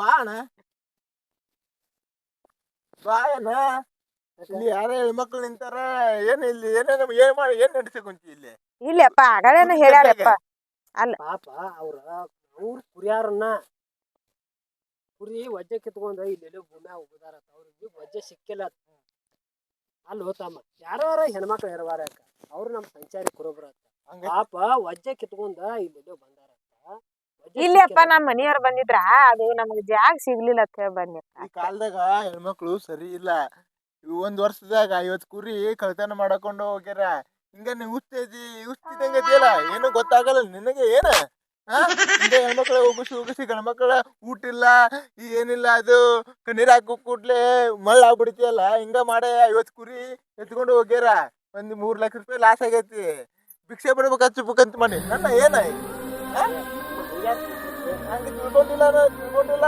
ಬ- ಅಣ್ಣ ಬಾ ಅಣ್ಣ ಇಲ್ಲಿ ಯಾರ ಹೆಣ್ಮಕ್ಳು ನಿಂತಾರ ಏನ್ ಇಲ್ಲಿ ಏನೇನು ಏನ್ ಮಾಡಿ ಏನ್ ನಡ್ಸಕ್ ಕುಂತಿ ಇಲ್ಲಿ? ಇಲ್ಲಪ್ಪ ಆಗಲೇನ ಹೇಳ್ಯಾರಪ್ಪ ಪಾಪ ಅವ್ರ ಅವ್ರ ಕುರಿಯಾರನ್ನ ಕುರಿ ವಜ್ಜೆ ಕಿತ್ಕೊಂಡ ಇಲ್ಲೆಲ್ಲೋ ಭೂಮ್ಯಾಗ ಹೋಗುದಾರ ಅವ್ರಿಗೆ ವಜ್ಜೆ ಸಿಕ್ಕಿಲ್ಲ ಅಲ್ಲಿ ಹೋತಮ್ಮ ಯಾರ್ಯಾರ ಹೆಣ್ಮಕ್ಳು ಇರವಾರ ಅವ್ರು ನಮ್ಮ ಸಂಚಾರಿ ಕುರುಬ್ರ ಪಾಪ ವಜ್ಜೆ ಕಿತ್ಕೊಂಡ ಇಲ್ಲಿ ಬಂದಾರ. ಇಲ್ಲಪ್ಪ ನಮ್ಮ ಮನಿಯವ್ರು ಬಂದಿದ್ರ ಅದು ನಮ್ಗ್ ಜಾಗ ಸಿಗ್ಲಿಲ್ಲ ಅಂತ ಹೇಳಿ ಈ ಕಾಲದಾಗ ಹೆಣ್ಮಕ್ಳು ಸರಿ ಇಲ್ಲ. ಇವ್ ಒಂದ್ ವರ್ಷದಾಗ ಐವತ್ ಕುರಿ ಕಳ್ತನ ಮಾಡಕೊಂಡು ಹೋಗ್ಯಾರ. ಹಿಂಗ ನೀವು ಉಸ್ತೈತಿ ಉಸ್ತಿದಂಗತಿಯಲ್ಲ ಏನು ಗೊತ್ತಾಗಲ್ಲ ನಿನಗೆ ಏನ? ಹಾ ಹಿಂಗೆ ಹೆಣ್ಮಕ್ಳ ಉಗಿಸಿ ಉಗಿಸಿ ಗಂಡ್ಮಕ್ಳ ಊಟ ಇಲ್ಲ ಈ ಏನಿಲ್ಲ ಅದು. ನೀರ್ ಹಾಕೋ ಕೂಡ್ಲೆ ಮಳ್ಳ ಆಗ್ಬಿಡ್ತಿಯಲ್ಲ ಹಿಂಗ ಮಾಡೇ ಐವತ್ ಕುರಿ ಎತ್ಕೊಂಡು ಹೋಗ್ಯಾರ. ಒಂದ್ ಮೂರ್ ಲಕ್ಷ ರೂಪಾಯಿ ಲಾಸ್ ಆಗೈತಿ. ಭಿಕ್ಷೆ ಬಿಡ್ಬೇಕು ಹಚ್ಚಬೇಕಂತ ಮನೆ. ನನ್ನ ಏನ? ಹಾ? ಹಂಗೆ ತಿಳ್ಕೊಂಡಿಲ್ಲ ನಾ ತಿಳ್ಕೊಂಡಿಲ್ಲ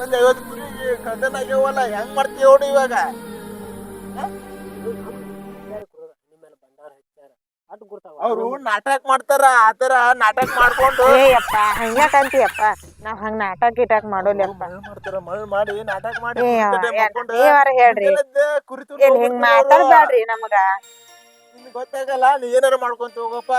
ಒಂದ್ ಐವತ್ತು ಕುರಿ ಕಳ್ತನ ಆಗ್ಯಾವಲ್ಲ ಹೆಂಗ್ ಮಾಡ್ತೀವಿ ನೋಡಿ ಇವಾಗ ಅವ್ರು ನಾಟಕ ಮಾಡ್ತಾರ ಆತರ ನಾಟಕ ಮಾಡ್ಕೊಂಡು. ಏಯಪ್ಪ ಹಂಗ್ಯಾಕಂತೀಯಪ್ಪ? ನಾವ್ ಹಂಗ ನಾಟಕ ಇಟಾಕ್ ಮಾಡೋಲ್ಲಪ್ಪ ಮಾಡ್ತಾರ ಮಳ್ ಮಾಡಿ ನಾಟಕ ಮಾಡಿ ನೀವಾರ ಹೇಳ್ರಿ. ಮುಂಜಾನೆದ್ದ ಕುರಿ ತುಳ್ದ್ ಏನ್ ಹಿಂಗ್ ಮಾತಾಡ್ಬ್ಯಾಡ್ರಿ ನಮಗ ಗೊತ್ತಾಗಲ್ಲ ನೀ ಏನಾರ ಮಾಡ್ಕೊಂತ ಹೋಗಪ್ಪ.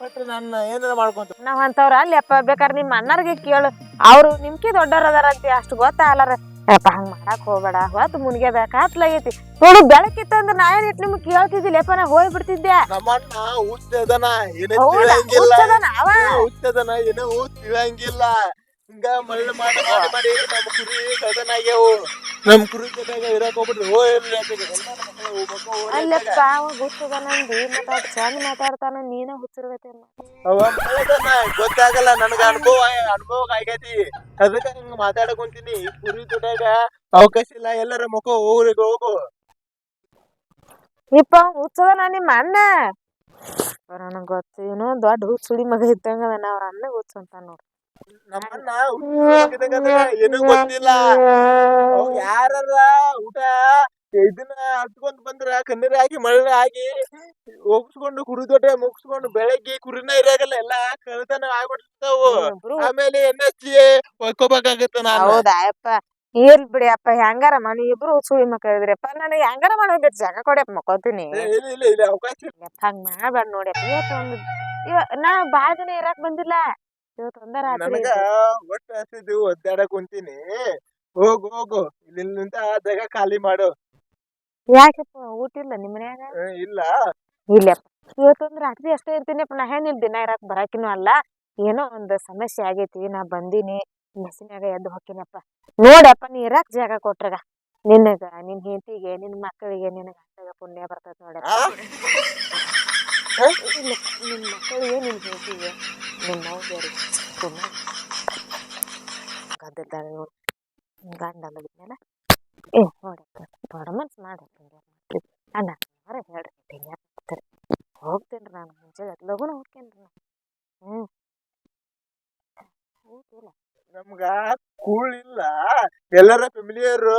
ನನ್ನ ಏನಾರ ಮಾಡ್ಕೊಂತ ನಾವ್ ಅಂತವ್ರ ಅಲ್ಲಪ್ಪ ಬೇಕಾದ್ರೆ ನಿಮ್ಮ ಅಣ್ಣರ್ಗೆ ಕೇಳು. ಅವ್ರು ನಿಮ್ಕಿ ದೊಡ್ಡವ್ರ ಅದಾರಂತಿ ಅಷ್ಟು ಗೊತ್ತಾಗಲಾರ ಯಪ್ಪ ಹಂಗ್ ಮಾಡಕ್ ಹೋಗ್ಬೇಡ. ಹೊತ್ತು ಮುನ್ಗ್ಯದ ಕಾತ್ಲಾಗೈತಿ ನೋಡು ಬೆಳಕಿತ್ತಂದ್ರ ನಾ ಏನ್ ಇಟ್ ನಿಮ್ಗ್ ಕೇಳ್ತಿದ್ದಿಲ್ಲಪ್ಪ ನಾ ಹೋಗಿ ಬಿಡ್ತಿದ್ದೆ. ನಮ್ಮಣ್ಣ ಹುಚ್ಚದನ ಏನೇ ಹೌದಾ? ತಿಳಿಯಂಗಿಲ್ಲ. ಹುಚ್ಚದನ ಅವ? ಹುಚ್ಚದನ ಏನೋ ತಿಳಿಯಂಗಿಲ್ಲ ಹಿಂಗ ಮಳ್ಳ ಮಾಡಿ ಮಾಡಿ ಮಾಡಿ ನಮ್ ಕುರಿ ಕಳ್ತನ ಆಗ್ಯಾವು ನಮ್ಮ ಕುರಿ ಜೊತೆಗ ಇರಕ್ ಹೋಗ್ಬಿಟ್ರಿ. ಓ ಅಲ್ಲಪ್ಪ ಚಂದ ಮಾತಾಡ್ತಾನ ನೀನ ಹುಚ್ಚಿರ್ಬೇಕೇನ ಅವ ಮಳ್ಳದನ ಗೊತ್ತಾಗಲ್ಲ ನನಗ ಅನುಭವ ಅನುಭವ ಆಗೈತಿ ಅದಕ್ಕ ಹಿಂಗ ಮಾತಾಡಕ್ ಕುಂತೀನಿ. ಕುರಿ ಜೊತೆಗ ಅವಕಾಶ ಇಲ್ಲ ಎಲ್ಲರ ಮುಖ ಊರಿಗೆ ಹೋಗು. ಇಪ್ಪ ಹುಚ್ಚದನ ನಿಮ್ಮ ಅಣ್ಣ? ನನಗ್ ಗೊತ್ತು ಇವನು ದೊಡ್ಡ ಹುಚ್ಚುಡಿ ಮಗ ಇದ್ದಂಗ ಅವ್ರ ಅಣ್ಣ ಹುಚ್ಚು ಅಂತ ನೋಡ್ರಿ ನಮ್ಮನ್ನ ಏನು ಗೊತ್ತಿಲ್ಲ. ಯಾರ ಯಾರರ ಊಟ ಇದನ್ನ ಹತ್ಕೊಂಡ್ ಬಂದ್ರ ಕಣ್ಣೀರ್ ಹಾಕಿ ಮಳೆ ಹಾಕಿ ಒಪ್ಸ್ಕೊಂಡು ಕುರಿ ದೊಡ್ಡ ಮುಗಿಸ್ಕೊಂಡು ಬೆಳಗ್ಗೆ ಕುರಿನ ಇರಾಗಲ್ಲ ಎಲ್ಲ ಕಳ್ತನ ಆಗ್ಬಿಡ್ತಾವು. ಆಮೇಲೆ ಎನ್ ಹಚ್ಚಿ ಒಯ್ಕೋಬೇಕಾಗತ್ತ ನಾನು. ಹೌದಾ ಏನ್ ಬಿಡಿ ಅಪ್ಪ ಹೆಂಗಾರ ಮನಿ ಇಬ್ರು ಸುಳಿ ಮಕ್ಕ ಇದ್ರಪ್ಪ ನನಗೆ ಹೆಂಗಾರ ಮಾಡೋದ್ ಜಾಗ ಕೊಡಪ್ಪ ಮಕ್ಕೋತೀನಿ. ಏ, ಇಲ್ಲ ಇಲ್ಲ ಇಲ್ಲ ಅವಕಾಶ. ಹಂಗ ಮಾಡ್ಬೇಡ ಒಂದು ಇವ ನಾ ಬಾಳ ದಿನ ಇರಾಕ್ ಬಂದಿಲ್ಲ. ಇವತ್ತು ಒಂದ ರಾತ್ರಿ ನನಗ ಒಟ್ಟು ಹಸಿದು ಒದ್ದಾಡ ಕುಂತೀನಿ. ಹೋಗು ಹೋಗು. ಇಲ್ಲಿಂದ ಜಾಗ ಖಾಲಿ ಮಾಡು. ಯಾಕಪ್ಪ? ಊಟ ಇಲ್ಲ ನಿಮ್ಮ ಮನ್ಯಾಗ? ಏ, ಇಲ್ಲ. ಇಲ್ಲಪ್ಪ. ಇವತ್ತೊಂದ್ ರಾತ್ರಿ ಅಷ್ಟೇ ಇರ್ತೀನಿಪ್ಪ. ನಾ ಏನ್ ಇಲ್ಲಿ ದಿನ ಇರಾಕ್ ಬರಾಕಿನೂ ಅಲ್ಲ. ಏನೋ ಒಂದ್ ಸಮಸ್ಯೆ ಆಗೈತಿ. ನಾ ಬಂದಿನಿ. ಮೆಸಿನ್ಯಾಗ ಎದ್ದು ಹೊಕ್ಕಿನಪ್ಪ. ನೋಡಪ್ಪ ನೀ ಇರಾಕ್ ಜಾಗ ಕೊಟ್ರಗ. ನಿನಗ ನಿನ್ ಹೆಂಡತಿಗೆ ನಿನ್ ಮಕ್ಕಳಿಗೆ ನಿನ್ ಗಂಡಗ ಪುಣ್ಯ ಬರ್ತದ ನೋಡಪ್ಪ. ಆ? ನಿನ್ ಮಕ್ಕಳಿಗೆ ನಿನ್ ಹೆಂಡತಿಗೆ. ನಿನ್ ಮೌದ್ಯರಿಗೆ ಪುಣ್ಯ ಗದ್ದಲ್ದಾಗ ನೋಡು ಗಂಡ ಅಂದ್ಮೇಲೆ ಏ ನೋಡಿ ದೊಡ್ಡ ಮನ್ಸು ಮಾಡಪ್ಪ ಅಣ್ಣ ಅವರ ಹೇಳ್ರಿ ಹಿಂಗೆ ಮಾಡ್ತಾರೆ ಹೋಗ್ತೇನ್ರಿ ನಾನು ಮುಂಚೆ ಲಗುನ ಹೋಗ್ತೇನೆ ರೀ ಹ್ಞೂ ಹೋಗಿಲ್ಲ ನಮ್ಗ ಕೂಳ್ ಇಲ್ಲ ಎಲ್ಲರ ಫ್ಯಾಮಿಲಿಯರು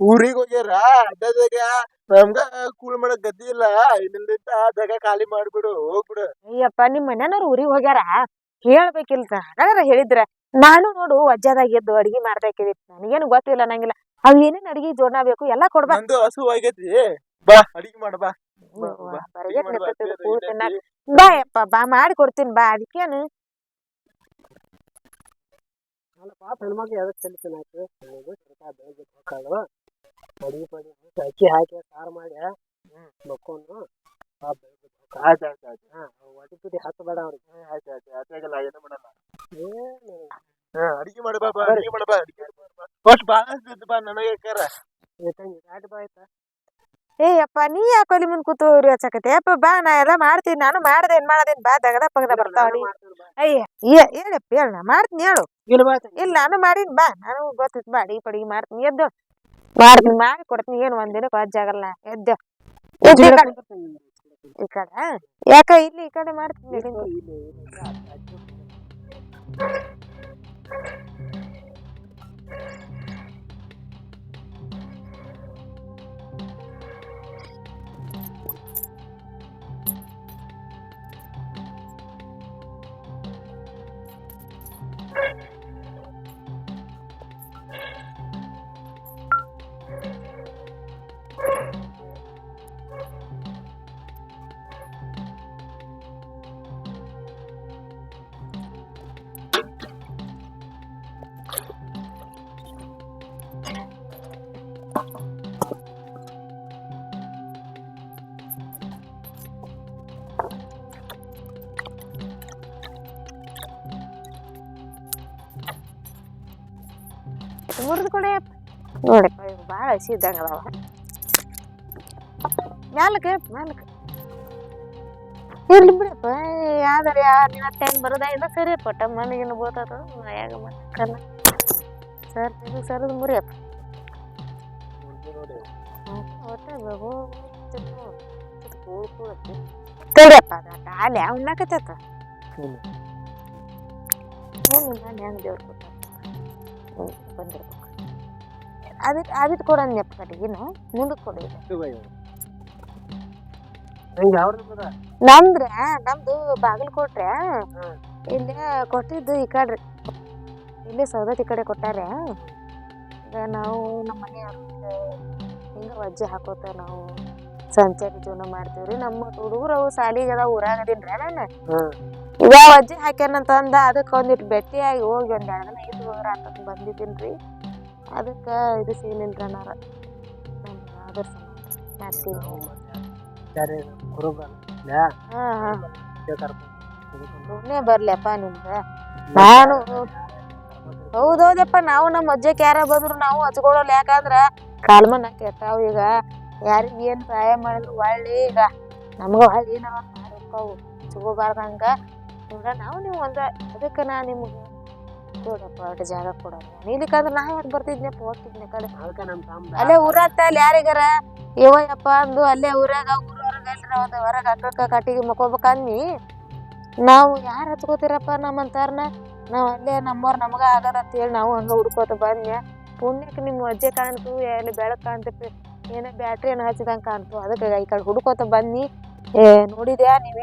ಊರಿಗೆ ಹೋಗ್ಯಾರ? ಅಡ್ಡದಾಗ ನಮ್ಗ ಕೂಲ್ ಮಾಡಕ್ ಗದ್ದಿ ಇಲ್ಲ. ಇಲ್ಲಿಂದ ಜಾಗ ಖಾಲಿ ಮಾಡ್ಬಿಡು ಹೋಗ್ಬಿಡು. ಅಯ್ಯಪ್ಪ ನಿಮ್ಮ ಮನೆಯವ್ರು ಊರಿಗೆ ಹೋಗ್ಯಾರ? ಹೇಳ್ಬೇಕಿಲ್ಲ ಹಾಗಾದ್ರೆ ಹೇಳಿದ್ರ ನಾನು ನೋಡು ವಜ್ಜಾದಾಗ ಎದ್ದು ಅಡಿಗೆ ಮಾಡ್ಬೇಕಿತ್ತು ನನಗೇನು ಗೊತ್ತಿಲ್ಲ ನಂಗಿಲ್ಲ. ಅವ್ ಏನೇನ್ ಅಡಿಗೆ ಜೋಡ್ನ ಬೇಕು ಎಲ್ಲ ಕೊಡ್ಬೇಕು ನಂದು ಹಸು ಆಗೈತಿ ಬಾ ಅಡಿಗೆ ಮಾಡ ಬಾ. ಬಾ, ಬಾ. ಬರಗೆ ಅಡಿಗೆ ಮಾಡ್ ಬಾ, ಯಪ್ಪ ಬಾ ಮಾಡಿ ಕೊಡ್ತೀನಿ ಬಾ. ಅದಕ್ಕೇನು? ಅಲ್ಲ ಪಾಪ ಹೆಣ್ಮಕ್ಳು ಆಯ್ತು ಅಡಿಗೆ ಪಡಿ ಅಕ್ಕಿ ಹಾಕಿ ಸಾರು ಮಾಡಿ ಮಕ್ಕೊಂಡು ಆಯ್ತು ಆಯ್ತು ಆಯ್ತು. ಹಾ ಒಟ್ಟಿ ತುಟಿ ಹತ್ತಬೇಡ ಅವ್ರಿಗೆ ಆಯ್ತು ಆಯ್ತು ಆತಾಗಲ್ಲ ಏನು ಮಾಡಲ್ಲ. ಏನು ಹಾ ಅಡಿಗೆ ಮಾಡ ಬಾ ಬಾ ಅಡಿಗೆ ಮಾಡ ಬಾ ಅಡಿಗೆ ಮಾಡ್ ಬಾ. ಫಸ್ಟ್ ಬಾ ನನಗೆ ಕರ ತಂಗಿ ಗಾಡಿ ಬಾ ಆಯ್ತಾ? ಏ ಅಪ್ಪ ನೀ ಯಾಕೆ ಅಲ್ಲಿ ಮುಂದೆ ಕೂತು ಉರಿ ಹಚ್ಚಕತ್ತೆ? ಅಪ್ಪ ಬಾ ನಾ ಎಲ್ಲ ಮಾಡ್ತೀನಿ ನಾನು ಮಾಡ್ದೆ ಏನ್ ಮಾಡದೇನ್ ಬಾ ದಗದ ಪಗದ ಬರ್ತಾವಡಿ ಅಯ್ಯ ಏ- ಹೇಳಪ್ಪ ಹೇಳ ನಾ ಮಾಡ್ತೀನಿ ಹೇಳು. ಇಲ್ಲ ಬಾ ತಂಗಿ. ಇಲ್ಲ ನಾನು ಮಾಡೀನಿ ಬಾ ನಾನು ಗೊತ್ತಿತ್ತು ಬಾ ಅಡಿಗೆ ಪಡಿಗೆ ಮಾಡ್ತೀನಿ ಎದ್ದು. ಮಾಡ್ತೀನಿ ಮಾಡಿ ಕೊಡ್ತೀನಿ ಏನು ಒಂದಿನ ವಜ್ಜಾಗಲ್ಲ ಎದ್ದ. ಎದ್ದು ಈ ಕಡೆ ಯಾಕ ಇಲ್ಲಿ ಈ ಕಡೆ ಮಾಡ್ತೀನಿ ಮುರಿದು ಕೊಡಿ ನೋಡಿ ಭಾಳ ಹಸಿ ಇದ್ದಂಗೆ ಅದಾವ. ಮ್ಯಾಲಕ್ಕೆ ಮ್ಯಾಲಕ್ಕೆ ಇರ್ಲಿ ಬಿಡಪ್ಪ ಯಾವ್ದಾರ ನಿನ್ನ ಟೈಮ್ ಬರೋದಾ ಇಲ್ಲ ಸರಿಯಪ್ಪ ಟಮ್ಮನಿಗಿನ ಬೋತದ ಯಾಗ ಮಕ್ಕಲ್ಲ ಸರ್ ಇದು ಸರದು ಮುರಿಯಪ್ಪ ತಡಿಯಪ್ಪ ಅದ ಅಲ್ಲಿ ಉಣ್ಣಾಕತ್ತೈತ. ಹ್ಞೂ ನಾನು ಹೆಂಗೆ ದೇವ್ರು ಕೊಟ್ಟ ಬಂದಿರ್ಬೇಕು ಅದಕ್ಕೆ ಅದಕ್ಕೆ ಕೊಡಂದಪ್ಪ ಕಡೆಗಿನ ಮುಂದಕ್ಕೆ ಕೊಡಿ ನಮ್ದ್ರ ನಮ್ದು ಬಾಗಲಕೋಟ್ರೆ. ಇಲ್ಲಿ ಕೊಟ್ಟಿದ್ದು ಈ ಕಡ್ರಿ. ಇಲ್ಲಿ ಸೌದತ್ತಿ ಕಡೆ ಕೊಟ್ಟಾರೆ. ಈಗ ನಾವು ನಮ್ಮ ಮನೆಯವ್ರು ಹಿಂಗ ವಜ್ಜೆ ಹಾಕೋತ ನಾವು ಸಂಚಾರಿ ಜೀವನ ಮಾಡ್ತೀವ್ರಿ ನಮ್ಮ ಹುಡುಗರು ಅವು ಸಾಲಿಗೆ ಅದಾವ ಊರಾಗ ಅದೀನ್ರಿ ನಾನು. ಈಗ ವಜ್ಜೆ ಹಾಕ್ಯಾನಂತಂದ ಅದಕ್ಕೆ ಒಂದಿಟ್ಟು ಭೇಟಿಯಾಗಿ ಹೋಗಿ ಒಂದು ಎರಡು ದಿನ ಇದ್ದು ಅಂತ ಬಂದಿದ್ದೀನ್ರಿ ಅದಕ್ಕೆ ಇದು ಸಿಗ್ಲಿಲ್ರಿ ಅನ್ನಾರ ನಮ್ಮ ಅದ್ರ ಸಂಬಂಧ ಮಾಡ್ತೀವಿ ನಾನು ಹೌದೌದಪ್ಪ ನಾವು ನಮ್ಮ ಅಜ್ಜ ಯಾರ ಬಂದ್ರು ನಾವು ಹಚ್ಕೊಳ್ಳೋಲ್ಲ ಯಾಕಂದ್ರ ಕಾಲ್ಮನ್ ಕೆಟ್ಟಾವ ಈಗ. ಯಾರಿಗೆ ಏನ್ ಸಹಾಯ ಮಾಡಿದ್ರು ಒಳ್ಳಿ ಈಗ. ನಮಗ ಒಳ್ಳಿ ನಾವ್ ಒಂದ್ ಮಾಡಿ ಹೋಗ್ತಾವು ಹಚ್ಕೋಬಾರ್ದಂಗ ನೋಡ್ರ ನಾವು ನೀವು ಒಂದ ಅದಕ್ಕೆ ನಾ ನಿಮ್ಗೆ ನೋಡಪ್ಪ ಒಟ್ಟು ಜಾಗ ಕೊಡೋಣ ನೀಲಿಕಂದ್ರೆ ನಾ ಯಾಕೆ ಬರ್ತಿದ್ನಪ್ಪ ಹೋಗ್ತಿದ್ನೆ ಕಡೆ ಅದಕ್ಕೆ ನಮ್ಮ ತಮ್ಮ ಅಲ್ಲೇ ಊರತ್ತ ಅಲ್ಲಿ ಯಾರಿಗಾರ? ಇವಯ್ಯಪ್ಪ ಅಂದು ಅಲ್ಲೇ ಊರಾಗ ಊರ ಹೊರಗೆ ಎಲ್ರ ಒಂದು ಹೊರಗೆ ಅಕ್ಕಕ್ಕ ಕಟ್ಟಿಗೆ ಮಕ್ಕೋಬೇಕನ್ನಿ ನಾವು ಯಾರು ಹಚ್ಕೋತೀರಪ್ಪ ನಮ್ಮಂತಾರ್ನ ನಾವು ಅಲ್ಲೇ ನಮ್ಮವ್ರು ನಮಗ ಆಗದ ಅಂತೇಳಿ ನಾವು ಹಂಗ ಹುಡ್ಕೋತ ಬಂದ್ಯ ಪುಣ್ಯಕ್ಕೆ ನಿಮ್ಮ ಅಜ್ಜೆ ಕಾಣ್ತು ಎಲ್ಲಿ ಬೆಳಕು ಕಾಣ್ತೈತಿ ಏನೋ ಬ್ಯಾಟ್ರಿ ಏನೋ ಹಚ್ಚಿದಂಗೆ ಕಾಣ್ತು ಅದಕ್ಕೆ ಈ ಕಡೆ ಹುಡ್ಕೋತ ಬನ್ನಿ ಏ ನೋಡಿದ್ಯಾ? ನೀವು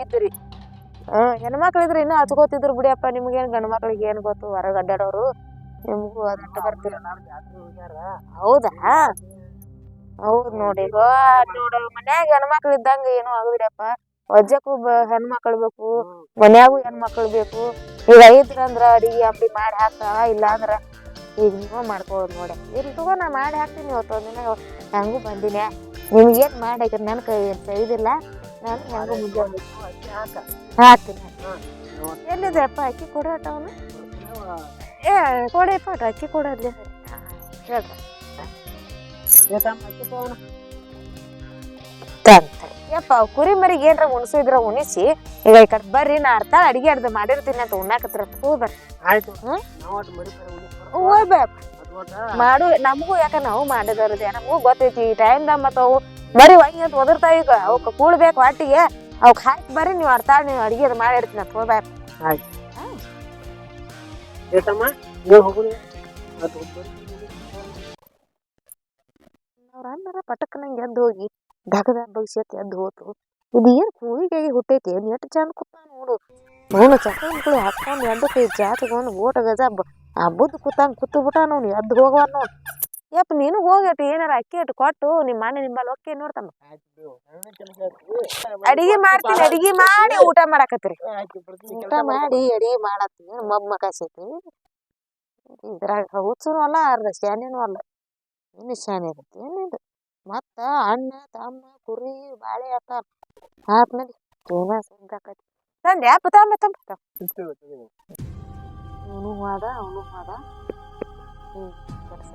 ಹ್ಞೂ ಹೆಣ್ಮಕ್ಳು ಇದ್ರೆ ಇನ್ನೂ ಹಚ್ಕೋತಿದ್ರು ಬಿಡಿಯಪ್ಪ, ನಿಮ್ಗೇನು ಗಂಡು ಮಕ್ಳಿಗೆ ಏನು ಗೊತ್ತು? ಹೊರಗೆ ಅಡ್ಡಾಡೋರು ನಿಮಗೂ ಅದಟ್ಟು ಬರ್ತೀರ ಹೌದಾ? ಹೌದು ನೋಡಿ. ನೋಡು, ಮನ್ಯಾಗ ಹೆಣ್ಮಕ್ಳು ಇದ್ದಂಗ ಏನೂ ಆಗುದಿಲ್ಲಪ್ಪ ವಜ್ಜಕ್ಕೂ ಹೆಣ್ಮಕ್ಳು ಬೇಕು. ಮನ್ಯಾಗೂ ಹೆಣ್ಮಕ್ಳು ಬೇಕು. ಈಗ ಐದ್ರಂದ್ರ ಅಡಿಗೆ ಅಂಬಿ ಮಾಡಿ ಹಾಕ ಇಲ್ಲ ಅಂದ್ರ ಈಗ ನೀವು ಮಾಡ್ಕೊಳ್ಳೋದು ನೋಡಿ. ಇಲ್ಲಿ ತಗೋ, ನಾ ಮಾಡಿ ಹಾಕ್ತೀನಿ ಇವತ್ತು ಒಂದಿನ ಹೆಂಗೂ ಬಂದಿನಿ. ನಿಮ್ಗೇನು ಮಾಡಿ ಹಾಕಿದ್ರೆ ನನ್ನ ಕೈ ಸೈದಿಲ್ಲ ನಾನು ಹೆಂಗೂ ಮುಂಜಾನೆ ಹಾಕ್ತೀನಿ. ಎಲ್ಲಿದೆ ಅಪ್ಪ? ಅಕ್ಕಿ ಕೊಡೋಟ ಅವನು ಏ ಕೊಡಿಪ್ಪ ಅಕ್ಕಿ ಕೊಡೋದ್ಲಿ ಯಪ್ಪ ಕುರಿ ಮರಿಗೆ ಏನ್ರ ಉಣಿಸಿದ್ರ ಉಣಿಸಿ ಈಗ ಈ ಕಡೆ ಬರ್ರಿ ನಾ ಅರ್ಥ ಅಡಿಗೆ ಅರ್ಧ ಮಾಡಿರ್ತೀನಿ ಅಂತ ಉಣ್ಣಾಕತ್ರ ಹೋಗ್ ಬರ್ರಿ. ಆಯ್ತು. ಮಾಡು ನಮಗೂ ಯಾಕ ನಾವು ಮಾಡಿದವ್ರದೇ ನಮಗೂ ಗೊತ್ತೈತಿ ಈ ಟೈಮ್ದಾಗ ಮತ್ತವು ಬರೀ ಒಯ್ಯ ಅಂತ ಒದರ್ತಾವ ಈಗ. ಅವಕ್ಕೆ ಕೂಳ್ಬೇಕು ವಾಟಿಗೆ. ಅವಕ್ ಹಾಕಿ ಬರ್ರಿ ನೀವು ಅರ್ಥ ನೀವು ಅಡಿಗೆ ಅದು ಮಾಡಿರ್ತೀನಿ ಏತಮ್ಮ? ನೀವು ಹೋಗುದು ಅದು ಒಬ್ಬರು ಅವ್ರ ಅಣ್ಣರ ಪಟಕ್ ನಂಗೆ ಎದ್ದು ಹೋಗಿ ದಗದ ಭವಿಷ್ಯತ್ ಎದ್ದು ಹೋತು. ಇದು ಏನು ಕೂಳಿಗೆ ಹುಟ್ಟೈತಿ? ಏನ್ ಎಷ್ಟು ಚಂದ ಕೂತ ನೋಡು. ಅವನು ಚಕ್ಕಂಗಳು ಹಾಕೊಂಡು ಎದ್ದು ಕೈ ಜಾತಗೊಂಡು ಓಟ ಗಜ ಹಬ್ಬದ ಕೂತಂಗೆ ಕೂತು ಬಿಟ್ಟ ನೋಡಿ ಎದ್ದು ಹೋಗುವ ನೋಡು. ಯಪ್ಪ ನೀನು ಹೋಗೈತಿ ಏನಾರ ಅಕ್ಕಿ ಇಟ್ಟು ಕೊಟ್ಟು ನಿಮ್ಮ ಮನೆ ನಿಂಬಲ್ಲಿ ಒಕ್ಕೆ ನೋಡ್ತಮ್ಮ. ಅಡಿಗೆ ಮಾಡ್ತೀನಿ ಅಡಿಗೆ ಮಾಡಿ ಊಟ ಮಾಡಾಕತ್ತೀರಿ. ಊಟ ಮಾಡಿ ಅಡಿಗೆ ಮಾಡತ್ತೀನಿ ಮಬ್ಬ ಮಕಾಸೈತಿ ಇದ್ರಾಗ ಹುಚ್ಚನು ಅಲ್ಲ ಅರ್ಧ ಶಾನೇನು ಅಲ್ಲ. ಇನ್ನು ಶಾನೆ ಇರುತ್ತೆ ಏನಿದು ಮತ್ತ ಅಣ್ಣ ತಮ್ಮ ಕುರಿ ಬಾಳೆ ಹಾಕ್ತಾರ ಆದ್ಮೇಲೆ ಏನ ಸಿಗ್ದಾಕತಿ ತಂದೆ ಅಪ್ಪ ತಮ್ಮ ತಮ್ಮ. ಅವನು ಹೋದ ಅವನು ಹೋದ ಹ್ಞೂ ಕೆಲಸ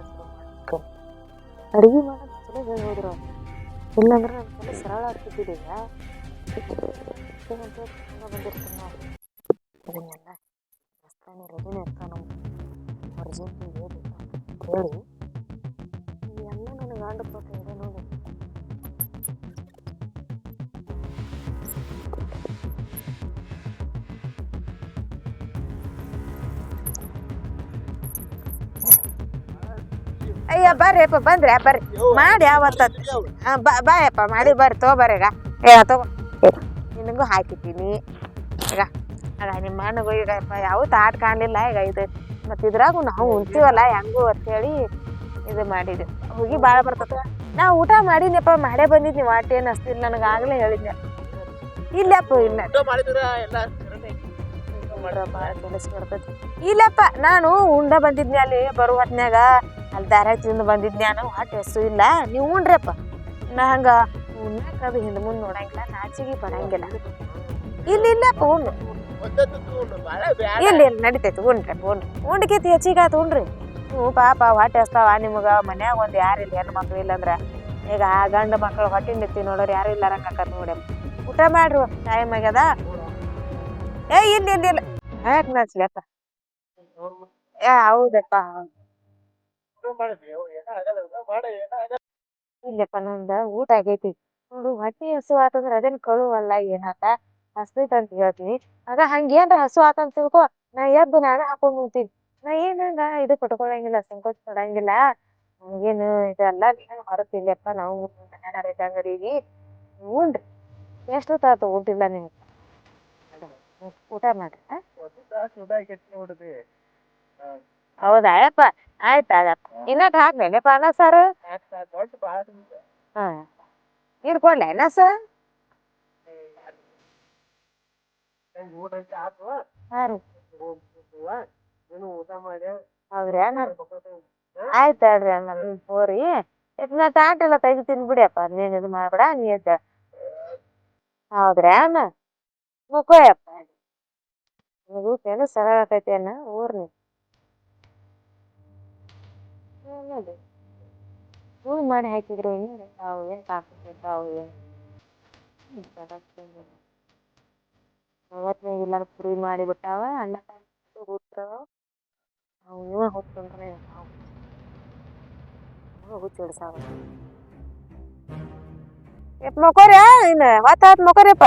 ಅಡಿಗೆ ಮಾಡೋದು ಚಲೋ ಹೇಳಿ ಹೋದ್ರು. ಅವ್ರು ಇಲ್ಲಾಂದ್ರೆ ನನ್ನ ಕಡೆ ಸರಳ ಆಗ್ತಿದ್ದಿಲ್ಲ ಬಂದಿರ್ತೀನಿ ನಾವು ಇದನ್ನೆಲ್ಲ ಮಸ್ತಾನೆ ರೆಡಿನೇ ಇರ್ತಾವ ನಮ್ಮ ಅರ್ಜೆಂಟಿಗೆ ಹೇಳಿ ಎಲ್ಲ ನನಗೆ ಗಂಡು ಕೊಟ್ಟ ಇದೆ ನೋಡಿ. ಅಯ್ಯ ಬರ್ರಿ ಅಪ್ಪ ಬಂದ್ರಿ ಬರ್ರಿ. ಮಾಡಿ ಯಾವತ್ತ ಬಾಯಪ್ಪ ಮಾಡಿ ಬರ್ರಿ ತಗೋಬರ್ರಿ ಈಗ. ಏ ತಗೋ. ನಿನಗೂ ಹಾಕಿದ್ದೀನಿ. ಈಗ ಆಗ ನಿಮ್ಮ ಮನೆಗೂ ಈಗ ಯಾವ ಯಾವತ್ತು ಆಟ ಕಾಣಲಿಲ್ಲ. ಈಗ ಇದು ಮತ್ತು ಇದ್ರಾಗೂ ನಾವು ಉಣ್ತೀವಲ್ಲ ಹೆಂಗೂ ಅಂತೇಳಿ ಇದು ಮಾಡಿದ್ವಿ. ಹೋಗಿ ಭಾಳ ಬರ್ತದ. ನಾ ಊಟ ಮಾಡಿದ್ನಪ್ಪ ಮಾಡೇ ಬಂದಿದ್ನಿ. ವಾಟ್ ಏನು ಅಷ್ಟಿಲ್ಲ ನನಗೆ ಆಗಲೇ ಹೇಳಿದ್ನೆ. ಇಲ್ಲಪ್ಪ ಇಲ್ಲ ಭಾಳ ಕೆಲಸ ಬರ್ತೈತಿ. ಇಲ್ಲಪ್ಪ ನಾನು ಉಂಡ ಬಂದಿದ್ನಿ ಅಲ್ಲಿ ಬರುವ ಹೊತ್ನ್ಯಾಗ. ಅಲ್ಲಿ ದಾರ್ಯಾಗ ತಿಂದು ಬಂದಿದ್ನಿ ನಾನು ಹೊಟ್ಟೆ ಹೆಸರು ಇಲ್ಲ. ನೀವು ಉಣ್ರಪ್ಪ. ನಾ ಹಂಗ ಉಣ್ಣಾಕ ಅದು ಹಿಂದೆ ಮುಂದೆ ನೋಡಂಗಿಲ್ಲ, ನಾಚಿಗೆ ಬರಂಗಿಲ್ಲ. ಇಲ್ಲ ಇಲ್ಲಪ್ಪ, ಉಣ್ಣು. ಇಲ್ಲ ಇಲ್ಲ ನಡಿತೈತಿ, ಉಣ್ರಿ ಉಣ್ರಿ. ಉಂಡ್ಕೇತಿ ಹೆಚ್ಚಿಗೆ ಆತು, ಉಣ್ರಿ. ನೀವು ಪಾಪ ಹೊಟ್ಟೆ ಹಸ್ತಾವ ನಿಮಗ. ಮನ್ಯಾಗ ಒಂದು ಯಾರು ಇಲ್ಲ, ಹೆಣ್ಣು ಮಕ್ಳು ಇಲ್ಲಂದ್ರೆ ಈಗ ಆ ಗಂಡ ಮಕ್ಳು ಹೊಟ್ಟೆ ನಿತ್ತಿ ನೋಡೋರು ಯಾರು ಇಲ್ಲಾರಂಗ ಆಕತ್ ನೋಡಿ. ಊಟ ಮಾಡ್ರಿ, ಟೈಮ್ ಆಗ್ಯದ. ಏ, ಇಲ್ಲ ಇಲ್ಲ ಇಲ್ಲ. ಯಾಕೆ ನಡ್ಸ್ಲಪ್ಪ ಏ, ಹೌದಪ್ಪ. ಇಲ್ಲಪ್ಪ ನಂದ ಊಟ ಆಗೈತಿ. ನೋಡು ಹೊಟ್ಟಿ ಹಸು ಆತಂದ್ರ ಅದೇನ್ ಕಳುವಲ್ಲ ಏನಾತ? ಹಸ್ತೈತ್ ಅಂತ ಹೇಳ್ತೀನಿ. ಆಗ ಹಂಗೇನ್ರ ಹಸು ಆತಂತ ತಿಳ್ಕೊ ನಾ ಎದ್ದು ನಾನ ಹಾಕೊಂಡ್ ಹೋಗ್ತೀನಿ. ನಾ ಏನಂಗ ಇದು ಪಟ್ಕೊಳಂಗಿಲ್ಲ ಸಂಕೋಚ ಪಡಂಗಿಲ್ಲ. ಹಂಗೇನು ಇದೆಲ್ಲ ಹೊರತು ತಿನ್ಲಪ್ಪ ನಾವು ಮನ್ಯಾಗ ಇದ್ದಂಗದೀವಿ ಉಂಡ್ರಿ ಎಷ್ಟೊತ್ತಾತು ಊಟಿಲ್ಲ ನಿಮ್ಗೆ? ಊಟ ಮಾಡ್ರಿ? ಹೌದಾ? ಯಪ್ಪ ಆಯ್ತು ಆಗಪ್ಪ ಇನ್ನಟ್ ಹಾಕ್ಲೇನಪ್ಪ ಅನ್ನ ಸಾರು? ಹಾ. ನೀರು ಕೊಡ್ಲೆ ಸರ್? ಸಾರು ಹಾ ರೀ. ಹೌದ್ರಿ ಅಣ್ಣ ಆಯ್ತ್ ಹೇಳ್ರಿ ಅಣ್ಣ ಹೋರಿ. ನಾ ತಾಟೆಲ್ಲ ತೆಗಿತೀನಿ ಬಿಡಿಯಪ್ಪ ನೀನ್ ಇದು ಮಾಡಬೇಡ ನೀ ಎದ್ದ ಹೌದ್ರಿ ಅಣ್ಣ ಮುಕ್ಕೋಯಪ್ಪ ನಿನಗೂ ಏನು ಸರಳ ಆಕೈತಿ ಅಣ್ಣ ಊರ್ನಿ ನೋಡಿ ಹೂವು ಮಾಡಿ ಹಾಕಿದ್ರು ಏನು ಅವು ಏನು? ಕಾಕ್ತಿರ್ತಾವು ಏನು ಅವತ್ತನೇ ಇಲ್ಲ ಪುರಿ ಮಾಡಿ ಬಿಟ್ಟಾವ ಅಣ್ಣ ಹೋಗ್ತಾವ ಅವು ಇವ ಹುಟ್ಟಂದ್ರೆ ಹುಚ್ಚು ಹಿಡ್ಸಾವ. ಯಪ್ಪ ಇನ್ನ ಹೊತ್ತಾತ್ ಮಕ್ಕೋರಿಯಪ್ಪ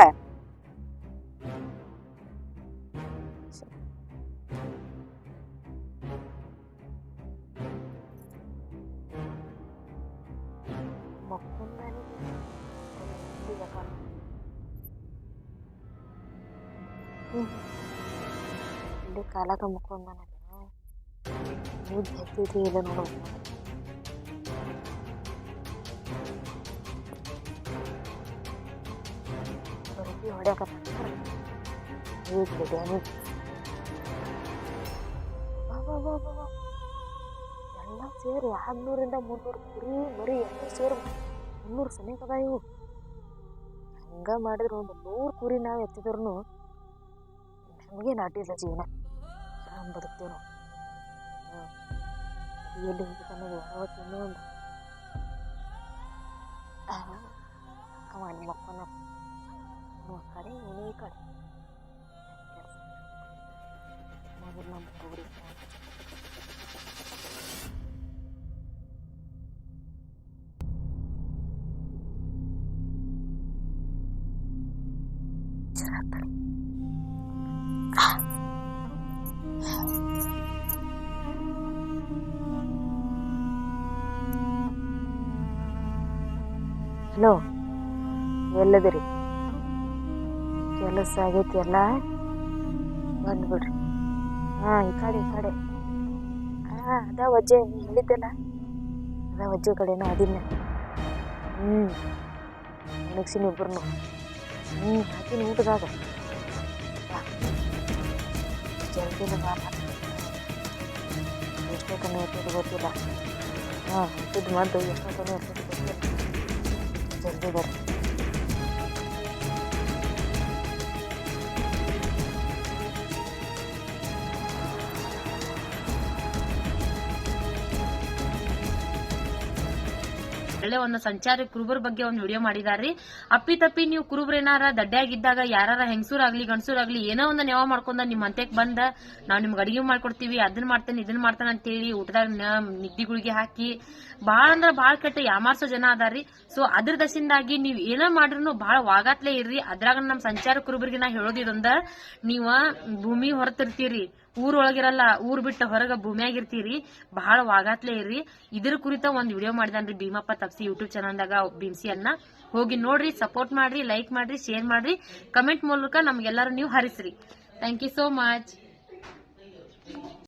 ಕಾಲಾಗ ನನಗೆ ಮುದ್ದು ಹತ್ತಿದ್ರಿ ಇಲ್ಲ ನೋಡು. ಹೊರಗೆ ಹೊಡ್ಯಾಕತ್ತ ಈಗ ಬಿಡ್ಯಾನಿ ಎಲ್ಲ ಸೇರಿ ಆರುನೂರಿಂದ ಮುನ್ನೂರು ಕುರಿ, ಮರಿ ಎಲ್ಲ ಸೇರಿ ಮುನ್ನೂರು ಸಮೇತ ಅದ ಇವು. ಹಂಗ ಮಾಡಿದ್ರೆ ಒಂದು ನೂರು ಕುರಿ ನಾವು ಎತ್ತಿದ್ರು ನಮಗೆ ನಾಟಿಲ್ಲ ಜೀವನ. ಆರಾಮ್ ಬದುಕ್ತೇವೆ ನಾವು ಹ್ಞೂ ಎಲ್ಲಿ ಹೋಗ್ಬೇಕು ಅನ್ನೋದು ಯಾವತ್ತು ಇನ್ನೂ ಒಂದು ಆ, ಅವ ನಿಮ್ಮ ಹಲೋ, ಎಲ್ಲದಿರಿ? ಕೆಲಸ ಆಗೈತಿ ಎಲ್ಲ? ಬಂದ್ಬಿಡ್ರಿ. ಹಾಂ, ಈ ಕಡೆ ಈ ಕಡೆ. ಹಾಂ, ಅದ ವಜ್ಜೆ ಹೇಳಿದ್ದಲ್ಲ? ಅದ ವಜ್ಜೆ ಕಡೆನೂ ಅದಿನ್ನ ಹ್ಞೂ ನೆಕ್ಸಿನ ಇಬ್ಬರು ಹ್ಞೂ ಹಾಕಿನ ಊಟದಾಗ. ಜಲ್ದಿನ ಬಾ. ಎಷ್ಟೊತ್ತನ ಎಷ್ಟೊತ್ತು ಗೊತ್ತಿಲ್ಲ. ಹಾಂ ಹುಟ್ಟಿದ ಮದ್ದು ಎಷ್ಟೋ ಎಷ್ಟೊತ್ತು ಗೊತ್ತಿಲ್ಲ. ಜಲ್ದಿ ಬರ್ರಿ ಒಳ್ಳೆ ಒಂದು ಸಂಚಾರಿ ಕುರುಬರ ಬಗ್ಗೆ ಒಂದು ವಿಡಿಯೋ ಮಾಡಿದಾರ್ರಿ. ಅಪ್ಪಿ ತಪ್ಪಿ ನೀವು ಕುರುಬ್ರ ಏನಾರ ದಡ್ಡ್ಯಾಗಿದ್ದಾಗ ಯಾರಾರ ಹೆಂಗಸೂರಾಗ್ಲಿ, ಗಂಡಸೂರಾಗ್ಲಿ, ಏನೋ ಒಂದು ನೆವ ಮಾಡ್ಕೊಂಡ ನಿಮ್ ಅಂತ್ಯಕ್ ಬಂದ ನಾವ್ ನಿಮ್ಗೆ ಅಡಿಗೆ ಮಾಡ್ಕೊಡ್ತೀವಿ ಅದನ್ನ ಮಾಡ್ತೇನೆ ಇದನ್ನ ಮಾಡ್ತೇನೆ ಅಂತೇಳಿ ಊಟದಾಗ ನಿದ್ದಿ ಗುಳಿಗೆ ಹಾಕಿ ಬಾಳ ಅಂದ್ರ ಬಾಳ ಕೆಟ್ಟ ಯಾಮಾರ್ಸೋ ಜನ ಅದಾರ್ರಿ. ಸೊ ಅದ್ರ ದಸಿಂದಾಗಿ ನೀವ್ ಏನ ಮಾಡ್ರು ಬಾಳ ವಾಗಾತ್ಲೆ ಇರ್ರಿ. ಅದ್ರಾಗ ನಮ್ ಸಂಚಾರ ಕುರುಬರಿಗೆ ನಾ ಹೇಳೋದಿದೊಂದ ನೀವ ಭೂಮಿ ಹೊರತಿರ್ತೀರಿ. ಊರ್ ಇರಲ್ಲಾ ಊರ್ ಬಿಟ್ಟ ಹೊರಗ ಭೂಮಿಯಾಗಿರ್ತೀರಿ ಬಹಳ ವಾಗಾತ್ಲೆ ಇರ್ರಿ. ಇದ್ರ ಕುರಿತ ಒಂದ್ ವಿಡಿಯೋ ಮಾಡಿದಾನ್ರಿ ಭೀಮಪ್ಪ ತಪ್ಸಿ ಯೂಟ್ಯೂಬ್ ಚಾನಲ್ದಾಗ ಬಿಂಸಿ ಅನ್ನ ಹೋಗಿ ನೋಡ್ರಿ ಸಪೋರ್ಟ್ ಮಾಡ್ರಿ ಲೈಕ್ ಮಾಡ್ರಿ ಶೇರ್ ಮಾಡ್ರಿ. ಕಮೆಂಟ್ ಮೂಲಕ ನಮ್ಗೆಲ್ಲಾರು ನೀವು ಹರಿಸ್ರಿ. Thank you so much